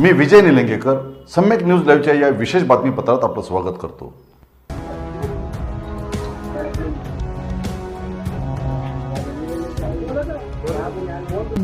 मी Vijay Nilangekar Samyak news लाईव्हच्या या विशेष बातमीपत्रात आपलं स्वागत करतो.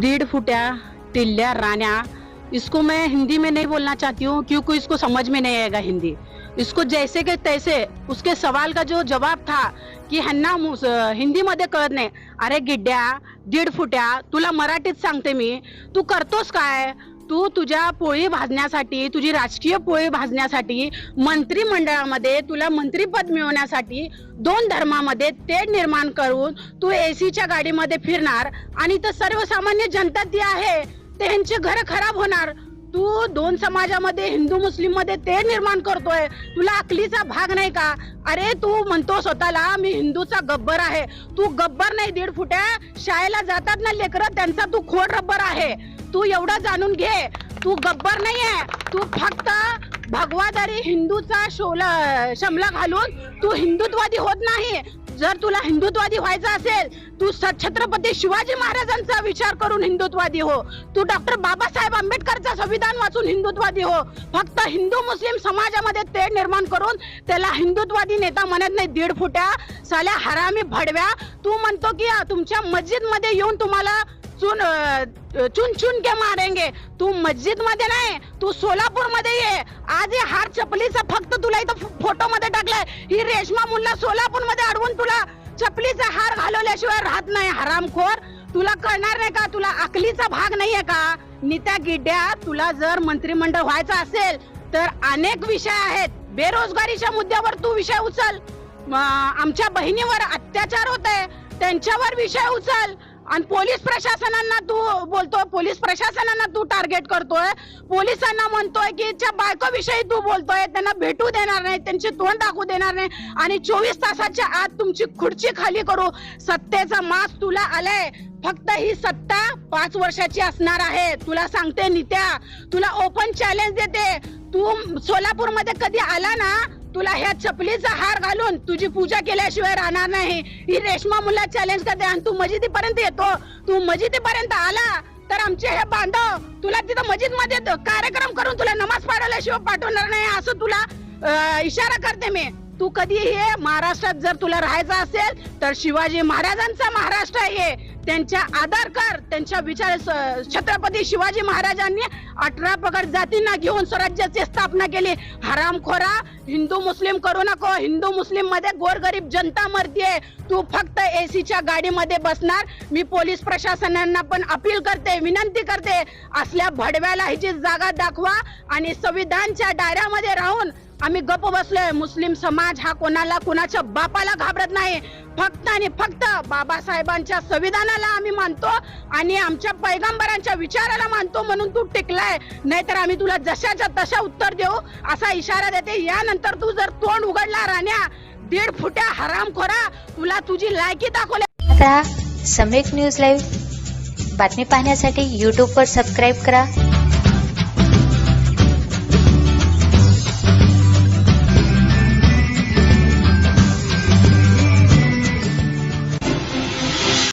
दीड फुट्या टिल्ल्या राण्या इसको मैं हिंदी में नहीं बोलना चाहती हूँ क्योंकि इसको समझ में नहीं आएगा हिंदी। इसको जैसे के तैसे उसके सवाल का जो जवाब था की ह्यांना हिंदीमध्ये हिंदी मध्ये कळत नाही अरे गिड्ड्या दीड फुट्या तुला मराठीत सांगते मी तू करतोस काय? तू तुझ्या पोळी भाजण्यासाठी तुझी राजकीय पोळी भाजण्यासाठी मंत्रिमंडळामध्ये तुला मंत्रीपद मिळवण्यासाठी दोन धर्मामध्ये तेढ निर्माण करून तू एसीच्या गाडीमध्ये फिरणार आणि तर सर्वसामान्य जनता ती आहे त्यांचे घर खराब होणार. तू दोन समाजामध्ये हिंदू मुस्लिममध्ये ते निर्माण करतोय. तुला अकलीचा भाग नाही का? अरे तू म्हणतो स्वतःला मी हिंदूचा गब्बर आहे. तू गब्बर नाही दीड फुट्या शाळेला जातात ना लेकरं त्यांचा तू खोड रब्बर आहे. तू एवढं जाणून घे. तू गब्बर नाहीये. तू फक्त भगवादारी हिंदूचा शोला शमला घालून तू हिंदुत्वादी होत नाही. जर तुला हिंदुत्वादी व्हायचं असेल तू स- छत्रपती शिवाजी महाराजांचा विचार करून हिंदुत्वादी हो. तू डॉक्टर बाबासाहेब आंबेडकरचा संविधान वाचून हिंदुत्वादी हो. फक्त हिंदू मुस्लिम समाजामध्ये ते निर्माण करून त्याला हिंदुत्वादी नेता म्हणत नाही. दीड फुट्या साल्या हरामी भडव्या. तू म्हणतो की तुमच्या मस्जिदमध्ये येऊन तुम्हाला चुन चुन चुन के मारेंगे. तू मस्जिदमध्ये नाही तू सोलापूरमध्ये ये. आज हे हार चपलीचा फक्त तुला इथं फोटो मध्ये टाकलाय. ही रेशमा मुल्ला सोलापूरमध्ये अडवून तुला चपलीचा हार घालवल्याशिवाय राहत नाही हरामखोर. तुला कळणार नाही का? तुला अकलीचा भाग नाहीये का? नित्या गिड्या तुला जर मंत्रिमंडळ व्हायचं असेल तर अनेक विषय आहेत. बेरोजगारीच्या मुद्द्यावर तू विषय उचल. आमच्या बहिणीवर अत्याचार होत आहे त्यांच्यावर विषय उचल. आणि पोलीस प्रशासनांना तू बोलतोय पोलीस प्रशासनांना तू टार्गेट करतोय. पोलिसांना म्हणतोय की त्या बायकोविषयी तू बोलतोय त्यांना भेटू देणार नाही त्यांची तोंड दाखवू देणार नाही. आणि चोवीस तासाच्या आत तुमची खुर्ची खाली करू. सत्तेचा मास तुला आलाय. फक्त ही सत्ता पाच वर्षाची असणार आहे. तुला सांगते नित्या तुला ओपन चॅलेंज देते. तू सोलापूरमध्ये कधी आला ना तुला ह्या चपलीचा हार घालून तुझी पूजा केल्याशिवाय राहणार नाही. ही रेशमा मुला चॅलेंज करते आणि तू मजिदीपर्यंत येतो. तू मजिदीपर्यंत आला तर आमचे हे बांधव तुला तिथं मस्जिदमध्ये कार्यक्रम करून तुला नमाज पाठवल्याशिवाय पाठवणार नाही असं तुला इशारा करते मी. तू कधी हे महाराष्ट्रात जर तुला राहायचं असेल तर शिवाजी महाराजांचा महाराष्ट्र आहे. त्यांच्या आधार कर त्यांच्या विचार स- छत्रपती शिवाजी महाराजांनी अठरा पगड जातींना घेऊन स्वराज्याची स्थापना केली. हरामखोरा हिंदू मुस्लिम करू नको. हिंदू मुस्लिममध्ये गोरगरीब जनता मरतीये तू फक्त एसीच्या गाडीमध्ये बसणार. मी पोलीस प्रशासनांना पण अपील करते विनंती करते. असल्या भडव्याला ह्याची जागा दाखवा आणि संविधानच्या डायऱ्यामध्ये राहून आम्ही गप बसलोय. मुस्लिम समाज हा कोणाला कोणाच्या बापाला घाबरत नाही. फक्त आणि फक्त बाबासाहेबांच्या संविधानाला आम्ही मानतो आणि आमच्या पैगंबरांच्या विचाराला मानतो म्हणून तू टिकलाय. नाहीतर आम्ही तुला जशाच्या तशा उत्तर देऊ असा इशारा देते. यानंतर तू जर तोंड उघडला राण्या दीड फुट्या हरामखोरा तुला तुझी लायकी दाखवल्या. आता न्यूज लाईव्ह बातमी पाहण्यासाठी यूट्यूबवर सबस्क्राईब करा.